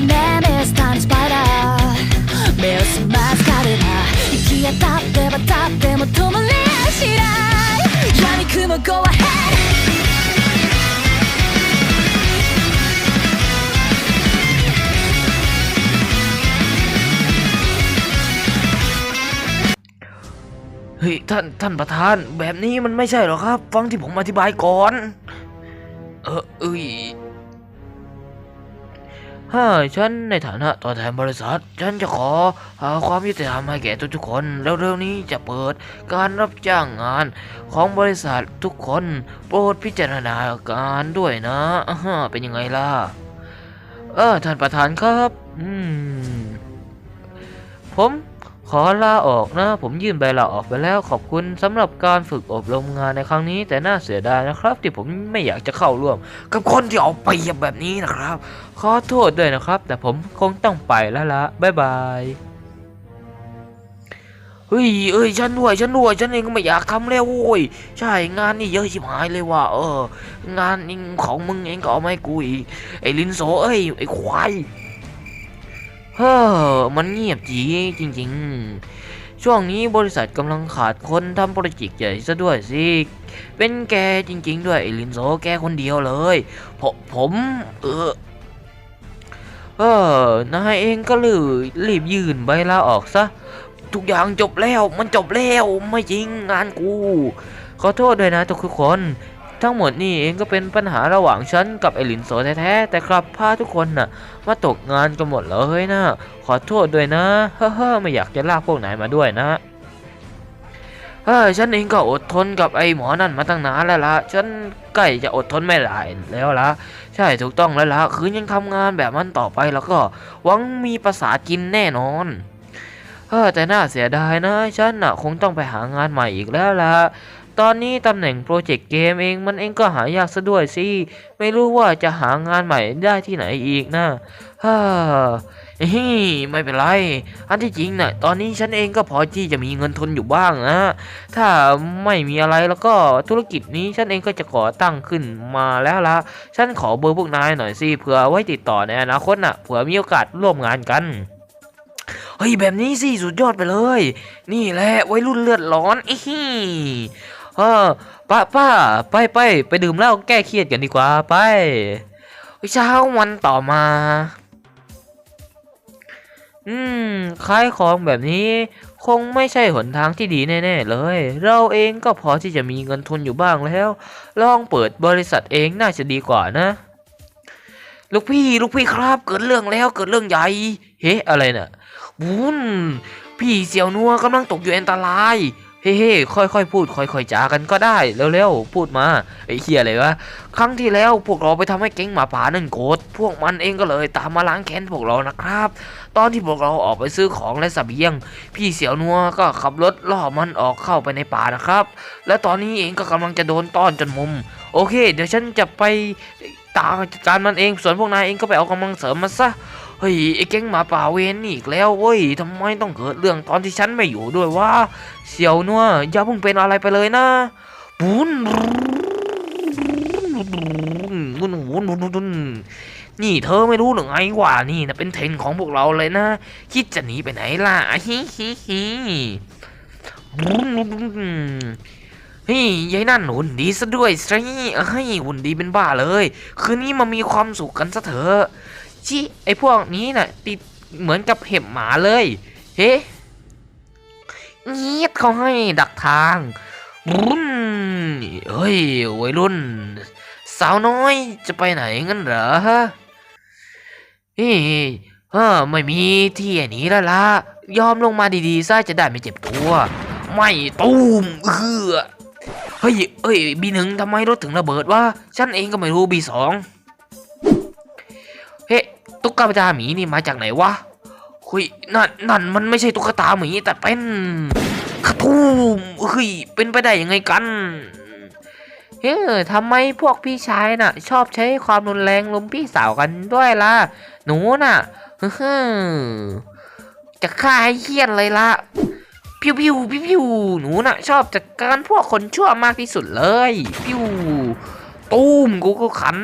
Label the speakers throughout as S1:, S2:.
S1: ねミスタースパイダー目を澄ます彼ら息当たっては立っても止まりやしない闇雲 Go ahead
S2: เฮ้ยท่านท่านประธานแบบนี้มันไม่ใช่หรอกครับ ฟังที่ผมอธิบายก่อน เออเอ้ย ฮ่าฉันในฐานะตัวแทนบริษัท ฉันจะขอหาความยุติธรรมให้แก่ทุกๆคน แล้วเรื่องนี้จะเปิดการรับจ้างงานของบริษัททุกคนโปรดพิจารณาการด้วยนะฮะเป็นยังไงล่ะ เออท่านประธานครับ อืมผม ขอลาออกนะ ผมยื่นใบลาออกไปแล้วขอบคุณสำหรับการฝึกอบรมงานในครั้งนี้ แต่น่าเสียดายนะครับ ที่ผมไม่อยากจะเข้าร่วม กับคนที่เอาเปแบบนี้นะครับ ขอโทษด้วยนะครับ แต่ผมคงต้องไปแล้วละบ๊ายบายเฮ้ยเอ้ยฉันด้วยฉันด้วยฉันเองก็ไม่อยากทำแล้วโว้ยใช่งานนี่เยอะชิบหายเลยว่ะเออ งานนี่ของมึงเองก็เอามาให้กูอีกไอ้ลินโซเอ้ยไอ้ควาย เฮ้อมันเงียบจีจริง ๆ ช่วงนี้บริษัทกำลังขาดคนทำโปรเจกต์ใหญ่ซะด้วยสิ เป็นแกจริง ๆ ด้วยไอลินโซแกคนเดียวเลยผมผมเออเออนายเองก็เลยรีบยื่นใบลาออกซะ ทุกอย่างจบแล้วมันจบแล้วไม่จริงงานกู ขอโทษด้วยนะทุกคน ทั้งหมดนี่เองก็เป็นปัญหาระหว่างฉันกับไอหลินโซแท้ๆแต่กลับพาทุกคนน่ะมาตกงานกันหมดเลยนะขอโทษด้วยนะเฮ้อไม่อยากจะลากพวกนายมาด้วยนะเฮ้ยฉันเองก็อดทนกับไอ้หมอนั่นมาตั้งนานแล้วละฉันใกล้จะอดทนไม่ได้แล้วละใช่ถูกต้องแล้วละคือยังทำงานแบบมันต่อไปแล้วก็หวังมีภาษากินแน่นอนเออแต่น่าเสียดายนะฉันน่ะคงต้องไปหางานใหม่อีกแล้วล่ะ ตอนนี้ตำแหน่งโปรเจกต์เกมเองมันเองก็หายากซะด้วยสิ ไม่รู้ว่าจะหางานใหม่ได้ที่ไหนอีกนะฮ่าฮไม่เป็นไร อันที่จริงน่ะตอนนี้ฉันเองก็พอที่จะมีเงินทุนอยู่บ้างนะ ถ้าไม่มีอะไรแล้วก็ธุรกิจนี้ฉันเองก็จะก่อตั้งขึ้นมาแล้วละ ฉันขอเบอร์พวกนายหน่อยสิเผื่อไว้ติดต่อในอนาคตน่ะเผื่อมีโอกาสร่วมงานกันเฮ้ยแบบนี้สิสุดยอดไปเลย นี่แหละวัยรุ่นเลือดร้อนอีฮี เออป้าป้าไปไปไปดื่มเหล้าแก้เครียดกันดีกว่าไปเช้าวันต่อมา อืมขายของแบบนี้ คงไม่ใช่หนทางที่ดีแน่ๆเลย เราเองก็พอที่จะมีเงินทุนอยู่บ้างแล้ว ลองเปิดบริษัทเองน่าจะดีกว่านะ ลูกพี่ลูกพี่ครับ เกิดเรื่องแล้วเกิดเรื่องใหญ่ เฮ้อะไรน่ะวุ้นพี่เสี่ยวนัวกำลังตกอยู่อันตราย เฮ้เค่อยๆพูด ค่อยๆจากันก็ได้เร็วๆพูดมาไอ้เฮียอะไรวะครั้งที่แล้วพวกเราไปทำให้เก๊งหมาป่านั่นโกรธพวกมันเองก็เลยตามมาล้างแค้นพวกเรานะครับ ตอนที่พวกเราออกไปซื้อของและเสบียง พี่เสี่ยวนัวก็ขับรถล่อมันออกเข้าไปในป่านะครับ และตอนนี้เองก็กำลังจะโดนต้อนจนมุม โอเค เดี๋ยวฉันจะไปตามจัดการมันเองส่วนพวกนายเองก็ไปเอากำลังเสริมมาซะ เฮ้ยไอ้แก๊งหมาป่าเวนอีกแล้วเว้ยทำไมต้องเกิดเรื่องตอนที่ฉันไม่อยู่ด้วยวะเสี่ยวนัวอย่าเพิ่งเป็นอะไรไปเลยนะบุนบุนบุนบุนบุนนี่เธอไม่รู้หรือไงว่านี่นะเป็นเทรนของพวกเราเลยนะ คิดจะหนีไปไหนล่ะฮิฮิฮิบุนบุนนเฮ้ยยายนั่นหุ่นดีซะด้วยสิเฮ้ยหุ่นดีเป็นบ้าเลย คืนนี้มามีความสุขกันซะเถอะ ชิไอพวกนี้น่ะติดเหมือนกับเห็บหมาเลย เฮ้เงียบเขาให้ดักทางรุ่นเฮ้ยวัยรุ่น สาวน้อยจะไปไหนงั้นเหรอฮะเฮ้ยเออไม่มีที่หนีแล้วละยอมลงมาดีๆซะจะได้ไม่เจ็บตัว ไม่ตูมเออเฮ้ยเฮ้ยบีหนึ่งทำไมรถถึงระเบิดวะฉันเองก็ไม่รู้บีสอง ตุ๊กตาหมีนี่มาจากไหนวะคุยนั่นนั่นมันไม่ใช่ตุ๊กตาหมีแต่เป็นกระทูมเฮ้ยเป็นไปได้ยังไงกันเฮ้ยทำไมพวกพี่ชายน่ะ ชอบใช้ความรุนแรงลุมพี่สาวกันด้วยล่ะ หนูน่ะฮึจะฆ่าให้เฮี้ยนเลยล่ะพิวพิวพิวพิวหนูน่ะ ชอบจัดการพวกคนชั่วมากที่สุดเลย พิว ตูมกูก็ขัน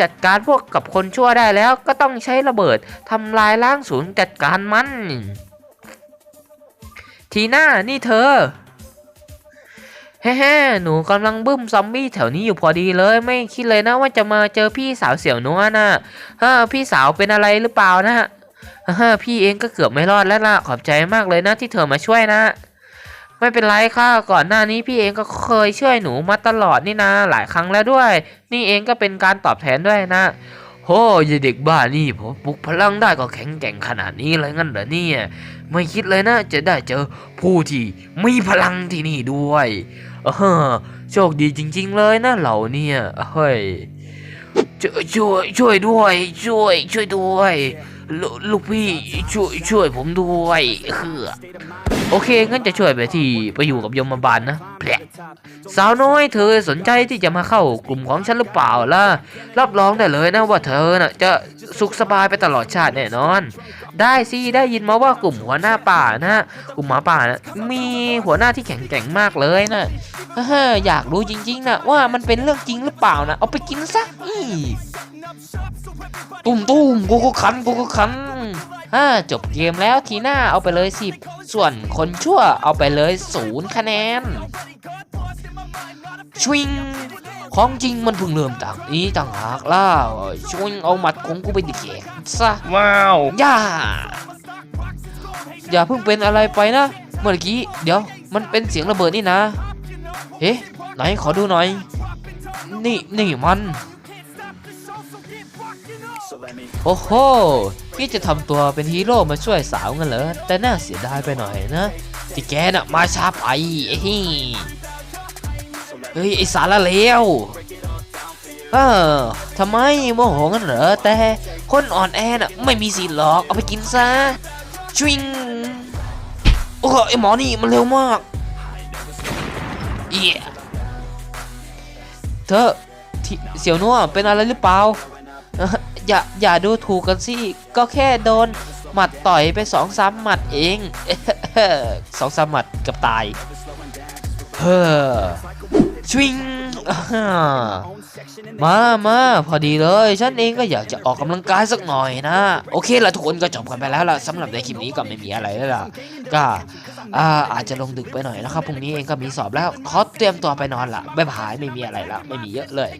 S2: จัดการพวกกับคนชั่วได้แล้วก็ต้องใช้ระเบิดทำลายล้างศูนย์จัดการมัน ทีน่านี่เธอแฮ่ๆหนูกำลังบึ้มซอมบี้แถวนี้อยู่พอดีเลย ไม่คิดเลยนะว่าจะมาเจอพี่สาวเสี่ยวนัวนะฮ้อพี่สาวเป็นอะไรหรือเปล่านะฮ้อพี่เองก็เกือบไม่รอดแล้วล่ะขอบใจมากเลยนะที่เธอมาช่วยนะ ไม่เป็นไรค่ะก่อนหน้านี้พี่เองก็เคยช่วยหนูมาตลอดนี่นะ หลายครั้งแล้วด้วย นี่เองก็เป็นการตอบแทนด้วยนะโอ้ยเด็กบ้านี่ผมปลุกพลังได้ก็แข็งแกร่งขนาดนี้เลยงั้นเหรอเนี่ยไม่คิดเลยนะ จะได้เจอผู้ที่มีพลังที่นี่ด้วยเออโชคดีจริง ๆ เลยนะเหล่าเนี่ยเฮ้ยช่วยช่วยช่วยด้วย ช่วย ช่วยด้วยลูลูกพี่ช่วยช่วยผมด้วยเฮ้อ โอเคงั้นจะช่วยไปที่ไปอยู่กับยมบาลนะแผลสาวน้อยเธอสนใจที่จะมาเข้ากลุ่มของฉันหรือเปล่าล่ะรับรองได้เลยนะว่าเธอน่ะจะสุขสบายไปตลอดชาติแน่นอน ได้สิได้ยินมาว่ากลุ่มหัวหน้าป่านะกลุ่มหมาป่านะมีหัวหน้าที่แข็งแกร่งมากเลยนะเฮ้ออยากรู้จริงๆนะว่ามันเป็นเรื่องจริงหรือเปล่านะเอาไปกินซะตุ้มตุ้มกูก็คันกูก็คันฮ่าจบเกมแล้วทีหน้าเอาไปเลยสิ ส่วนคนชั่วเอาไปเลยศูนย์คะแนนชวิงของจริงมันเพิ่งเริ่มต่างนี้ต่างหากล่ะชวิงเอาหมัดของกูไปดิแกะซะ
S3: ว้าว
S2: อย่าอย่าเพิ่งเป็นอะไรไปนะ เมื่อกี้ เดี๋ยวมันเป็นเสียงระเบิดนี่นะเฮ้ไหนขอดูหน่อย นี่นี่มัน โอ้โหพี่จะทำตัวเป็นฮีโร่มาช่วยสาวกันเหรอ แต่น่าเสียดายไปหน่อยนะ ที่แกน่ะมาช้าไปไอ้ฮี่เฮ้ยไอสารเลวเออทำไมโมโหกันเหรอ แต่คนอ่อนแอน่ะไม่มีสิทธิ์หรอก เอาไปกินซะชวิงโอ้โหไอหมอนี่มันเร็วมากเอียเธอเสี่ยวนัวเป็นอะไรหรือเปล่า อย่าอย่าดูถูกกันสิ ก็แค่โดน หมัดต่อยไปสองสามหมัดเองสองสามหมัดกับตาย เฮ้อชวิงมามาพอดีเลย ฉันเองก็อยากจะออกกำลังกายสักหน่อยนะ โอเคละทุกคนก็จบกันไปแล้วล่ะสำหรับในคลิปนี้ก็ไม่มีอะไรแล้วล่ะ ก็อาอาจจะลงดึกไปหน่อยนะครับพรุ่งนี้เองก็มีสอบแล้วขอเตรียมตัวไปนอนละบ๊ายบายไม่มีอะไรละไม่มีเยอะเลย